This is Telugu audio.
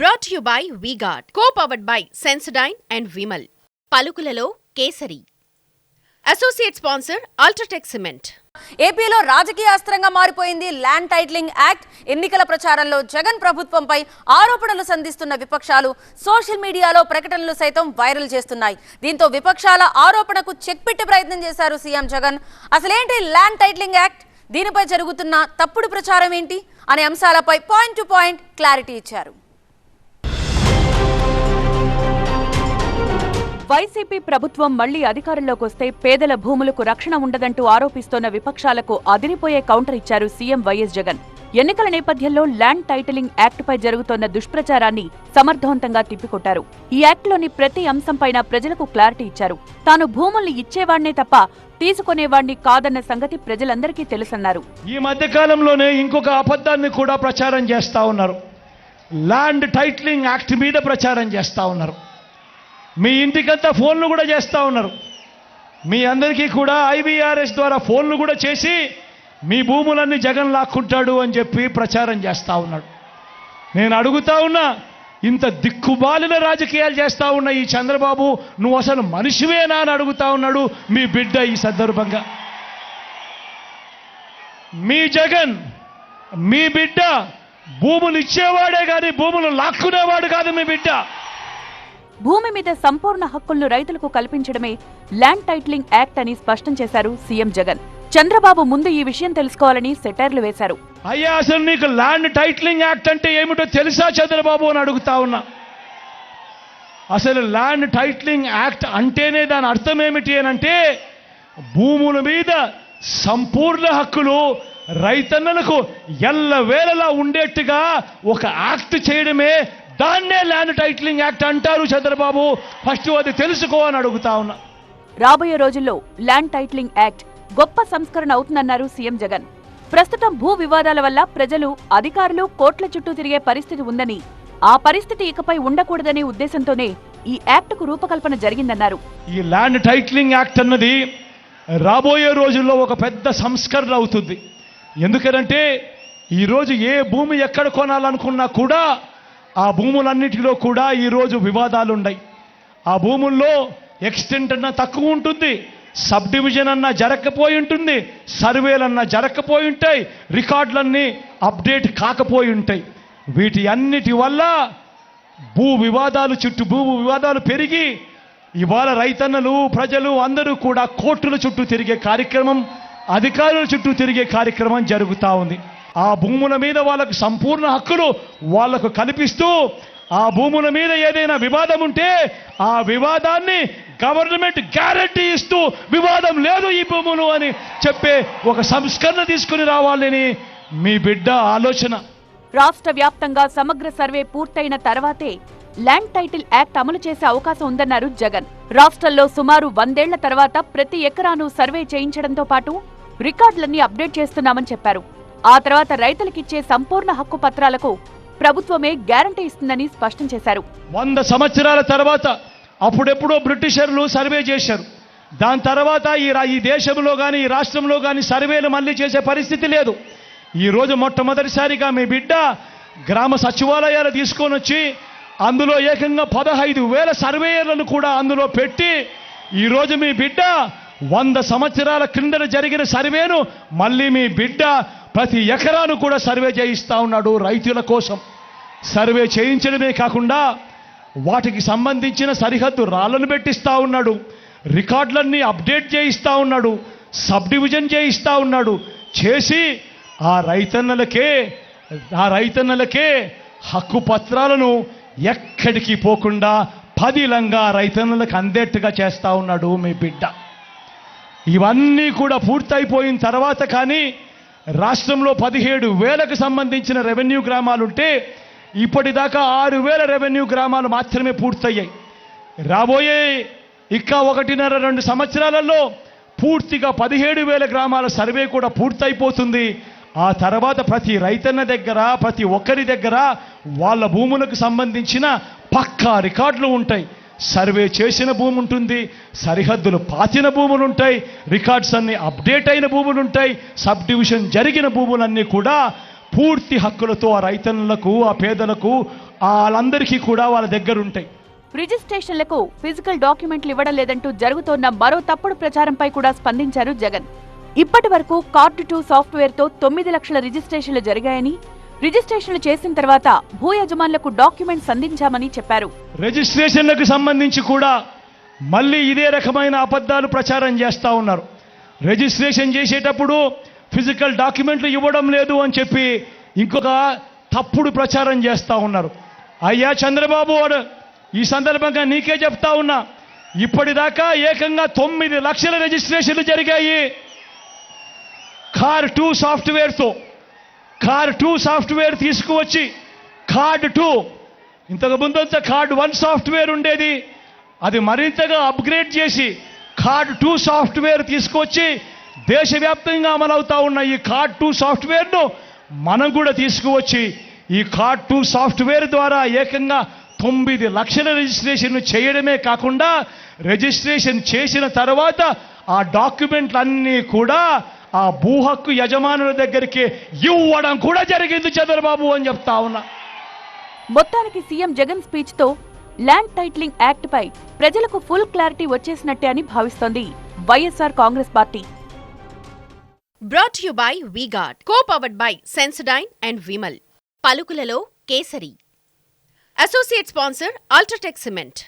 Brought you by V Guard co powered by Sensodyne and Vimal పలుకులలో Kesari. Associate sponsor UltraTech cement ఏపీలో రాజకీయ అస్త్రంగా మారిపోయింది ల్యాండ్ టైటిలింగ్ యాక్ట్ ఎన్నికల ప్రచారంలో జగన్ ప్రభుత్వంపై ఆరోపణలు సంధిస్తున్న విపక్షాలు సోషల్ మీడియాలో ప్రకటనలు సైతం వైరల్ చేస్తున్నాయి. దీంతో విపక్షాల ఆరోపణకు చెక్ పెట్టే ప్రయత్నం చేశారు సీఎం జగన్. అసలేంటి ల్యాండ్ టైటిలింగ్ యాక్ట్ దీనిపై జరుగుతున్న తప్పుడు ప్రచారం ఏంటి? అనే అంశాలపై పాయింట్ టు పాయింట్ క్లారిటీ ఇచ్చారు. వైసీపీ ప్రభుత్వం మళ్ళీ అధికారంలోకి వస్తే పేదల భూములకు రక్షణ ఉండదంటూ ఆరోపిస్తోన్న విపక్షాలకు అదిరిపోయే కౌంటర్ ఇచ్చారు సీఎం వైఎస్ జగన్. ఎన్నికల నేపథ్యంలో ల్యాండ్ టైటిలింగ్ యాక్ట్పై జరుగుతోన్న దుష్ప్రచారాన్ని సమర్థవంతంగా తిప్పికొట్టారు. ఈ యాక్ట్లోని ప్రతి అంశంపైన ప్రజలకు క్లారిటీ ఇచ్చారు. తాను భూముల్ని ఇచ్చేవాణ్ణే తప్ప తీసుకునేవాణ్ణి కాదన్న సంగతి ప్రజలందరికీ తెలుసన్నారు. ఈ మధ్య కాలంలోనే ఇంకొక అబద్ధాన్ని కూడా ప్రచారం చేస్తూ ఉన్నారు. ల్యాండ్ టైటిలింగ్ యాక్ట్ మీద ప్రచారం చేస్తూ ఉన్నారు. మీ ఇంటికంతా ఫోన్లు కూడా చేస్తూ ఉన్నారు. మీ అందరికీ కూడా ఐవీఆర్ఎస్ ద్వారా ఫోన్లు కూడా చేసి మీ భూములన్నీ జగన్ లాక్కుంటాడు అని చెప్పి ప్రచారం చేస్తూ ఉన్నాడు. నేను అడుగుతా ఉన్నా ఇంత దిక్కుబాలిన రాజకీయాలు చేస్తూ ఉన్న ఈ చంద్రబాబు నువ్వు అసలు మనిషివేనా అని అడుగుతా ఉన్నాడు మీ బిడ్డ ఈ సందర్భంగా. మీ జగన్ మీ బిడ్డ భూములు ఇచ్చేవాడే కానీ భూములు లాక్కునేవాడు కాదు మీ బిడ్డ. భూమి మీద సంపూర్ణ హక్కులను రైతులకు కల్పించడమే ల్యాండ్ టైటిలింగ్ యాక్ట్ అని స్పష్టం చేశారు సీఎం జగన్. చంద్రబాబు ముందు ఈ విషయం తెలుసుకోవాలని సెటైర్లు వేశారు. అయ్యా అసలు నీకు ల్యాండ్ టైటిలింగ్ యాక్ట్ అంటే ఏమిటో తెలుసా చంద్రబాబు అని అడుగుతా ఉన్నా? అసలు ల్యాండ్ టైటిలింగ్ యాక్ట్ అంటేనే దాని అర్థం ఏమిటి అని అంటే భూముల మీద సంపూర్ణ హక్కులు రైతన్నలకు ఎల్లవేళలా ఉండేట్టుగా ఒక యాక్ట్ చేయడమే దాన్నే ల్యాండ్ టైటిలింగ్ యాక్ట్ అంటారు చంద్రబాబు. ఫస్ట్ అది తెలుసుకో అని అడుగుతా ఉన్నా. రాబోయే రోజుల్లో ల్యాండ్ టైటిలింగ్ యాక్ట్ గొప్ప సంస్కరణ అవుతుందన్నారు సీఎం జగన్. ప్రస్తుతం భూ వివాదాల వల్ల ప్రజలు అధికారులు కోట్ల చుట్టూ తిరిగే పరిస్థితి ఉందని ఆ పరిస్థితి ఇకపై ఉండకూడదనే ఉద్దేశంతోనే ఈ యాక్టుకు రూపకల్పన జరిగిందన్నారు. ఈ ల్యాండ్ టైటిలింగ్ యాక్ట్ అన్నది రాబోయే రోజుల్లో ఒక పెద్ద సంస్కరణ అవుతుంది. ఎందుకనంటే ఈరోజు ఏ భూమి ఎక్కడ కొనాలనుకున్నా కూడా ఆ భూములన్నిటిలో కూడా ఈరోజు వివాదాలు ఉన్నాయి ఆ భూముల్లో ఎక్స్టెంట్ అన్నా తక్కువ ఉంటుంది సబ్ డివిజన్ అన్నా జరగకపోయి ఉంటుంది సర్వేలన్నా జరగకపోయి ఉంటాయి రికార్డులన్నీ అప్డేట్ కాకపోయి ఉంటాయి. వీటి అన్నిటి వల్ల భూ వివాదాలు చుట్టూ భూ వివాదాలు పెరిగి ఇవాళ రైతన్నలు ప్రజలు అందరూ కూడా కోర్టుల చుట్టూ తిరిగే కార్యక్రమం అధికారుల చుట్టూ తిరిగే కార్యక్రమం జరుగుతూ ఉంది. ఆ భూముల మీద వాళ్ళకు సంపూర్ణ హక్కులు వాళ్ళకు కల్పిస్తూ ఆ భూముల మీద ఏదైనా వివాదం ఉంటే ఆ వివాదాన్ని గవర్నమెంట్ గ్యారంటీ ఇస్తూ వివాదం లేదు ఈ భూములు అని చెప్పే ఒక సంస్కరణ తీసుకుని రావాలని మీ బిడ్డ ఆలోచన. రాష్ట్ర వ్యాప్తంగా సమగ్ర సర్వే పూర్తయిన తర్వాతే ల్యాండ్ టైటిల్ యాక్ట్ అమలు చేసే అవకాశం ఉందన్నారు జగన్. రాష్ట్రంలో సుమారు వందేళ్ళ తర్వాత ప్రతి ఎకరాను సర్వే చేయించడంతో పాటు రికార్డులన్నీ అప్డేట్ చేస్తున్నామని చెప్పారు. ఆ తర్వాత రైతులకిచ్చే సంపూర్ణ హక్కు పత్రాలకు ప్రభుత్వమే గ్యారంటీ ఇస్తుందని స్పష్టం చేశారు. వంద సంవత్సరాల తర్వాత అప్పుడెప్పుడో బ్రిటిషర్లు సర్వే చేశారు. దాని తర్వాత ఈ రా- ఈ దేశంలో కానీ ఈ రాష్ట్రంలో కానీ సర్వేలు మళ్ళీ చేసే పరిస్థితి లేదు. ఈరోజు మొట్టమొదటిసారిగా మీ బిడ్డ గ్రామ సచివాలయాలు తీసుకొని వచ్చి అందులో ఏకంగా పదహైదు వేల సర్వేయర్లను కూడా అందులో పెట్టి ఈరోజు మీ బిడ్డ వంద సంవత్సరాల క్రిందన జరిగిన సర్వేను మళ్ళీ మీ బిడ్డ ప్రతి ఎకరాను కూడా సర్వే చేయిస్తూ ఉన్నాడు రైతుల కోసం. సర్వే చేయించడమే కాకుండా వాటికి సంబంధించిన సరిహద్దు రాళ్ళను పెట్టిస్తూ ఉన్నాడు. రికార్డులన్నీ అప్డేట్ చేయిస్తూ ఉన్నాడు. సబ్ డివిజన్ చేయిస్తూ ఉన్నాడు. చేసి ఆ రైతన్నలకే ఆ రైతన్నలకే హక్కు పత్రాలను ఎక్కడికి పోకుండా పదిలంగా రైతన్నలకు అందేట్టుగా చేస్తూ ఉన్నాడు మీ బిడ్డ. ఇవన్నీ కూడా పూర్తయిపోయిన తర్వాత కానీ రాష్ట్రంలో పదిహేడు వేలకు సంబంధించిన రెవెన్యూ గ్రామాలుంటే ఇప్పటిదాకా ఆరు వేల రెవెన్యూ గ్రామాలు మాత్రమే పూర్తయ్యాయి. రాబోయే ఇంకా ఒకటిన్నర రెండు సంవత్సరాలలో పూర్తిగా పదిహేడు వేల గ్రామాల సర్వే కూడా పూర్తయిపోతుంది. ఆ తర్వాత ప్రతి రైతన్న దగ్గర ప్రతి ఒక్కరి దగ్గర వాళ్ళ భూములకు సంబంధించిన పక్కా రికార్డులు ఉంటాయి. సర్వే చేసిన భూమి ఉంటుంది సరిహద్దులు పాతిన భూములు ఉంటాయి రికార్డ్స్ అన్ని అప్డేట్ అయిన భూములు ఉంటాయి సబ్ డివిజన్ జరిగిన భూములన్నీ కూడా పూర్తి హక్కులతో ఆ రైతన్నులకు ఆ పేదలకు వాళ్ళందరికీ కూడా వాళ్ళ దగ్గర ఉంటాయి. రిజిస్ట్రేషన్లకు ఫిజికల్ డాక్యుమెంట్లు ఇవ్వడం లేదంటూ జరుగుతోన్న మరో తప్పుడు ప్రచారంపై కూడా స్పందించారు జగన్. ఇప్పటి వరకు కార్డు టూ సాఫ్ట్వేర్తో తొమ్మిది లక్షల రిజిస్ట్రేషన్లు జరిగాయని రిజిస్ట్రేషన్లు చేసిన తర్వాత భూ యజమానులకు డాక్యుమెంట్స్ అందించామని చెప్పారు. రిజిస్ట్రేషన్లకు సంబంధించి కూడా మళ్ళీ ఇదే రకమైన అబద్ధాలు ప్రచారం చేస్తూ ఉన్నారు. రిజిస్ట్రేషన్ చేసేటప్పుడు ఫిజికల్ డాక్యుమెంట్లు ఇవ్వడం లేదు అని చెప్పి ఇంకొక తప్పుడు ప్రచారం చేస్తూ ఉన్నారు. అయ్యా చంద్రబాబు వారు ఈ సందర్భంగా నీకే చెప్తా ఉన్నా ఇప్పటిదాకా ఏకంగా తొమ్మిది లక్షల రిజిస్ట్రేషన్లు జరిగాయి. కార్ టూ సాఫ్ట్వేర్తో కార్ టూ సాఫ్ట్వేర్ తీసుకువచ్చి కార్డ్ టూ. ఇంతకు ముందంతా కార్డ్ వన్ సాఫ్ట్వేర్ ఉండేది. అది మరింతగా అప్గ్రేడ్ చేసి కార్డ్ టూ సాఫ్ట్వేర్ తీసుకొచ్చి దేశవ్యాప్తంగా అమలవుతా ఉన్న ఈ కార్డ్ టూ సాఫ్ట్వేర్ను మనం కూడా తీసుకువచ్చి ఈ కార్డ్ టూ సాఫ్ట్వేర్ ద్వారా ఏకంగా తొమ్మిది లక్షల రిజిస్ట్రేషన్ చేయడమే కాకుండా రిజిస్ట్రేషన్ చేసిన తర్వాత ఆ డాక్యుమెంట్లన్నీ కూడా ఆ భూ హక్కు యజమానుల దగ్గరికి ఇవ్వడం కూడా జరిగింది చంద్రబాబు అని చెప్తా ఉన్నా. మొత్తానికి సీఎం జగన్ స్పీచ్తో ల్యాండ్ టైటిలింగ్ యాక్ట్ పై ప్రజలకు ఫుల్ క్లారిటీ వచ్చేసినట్టే అని భావిస్తోంది YSR Congress party. Brought you by V Guard co powered by Sensodyne and Vimal పలుకులలో Kesari. Associate sponsor UltraTech cement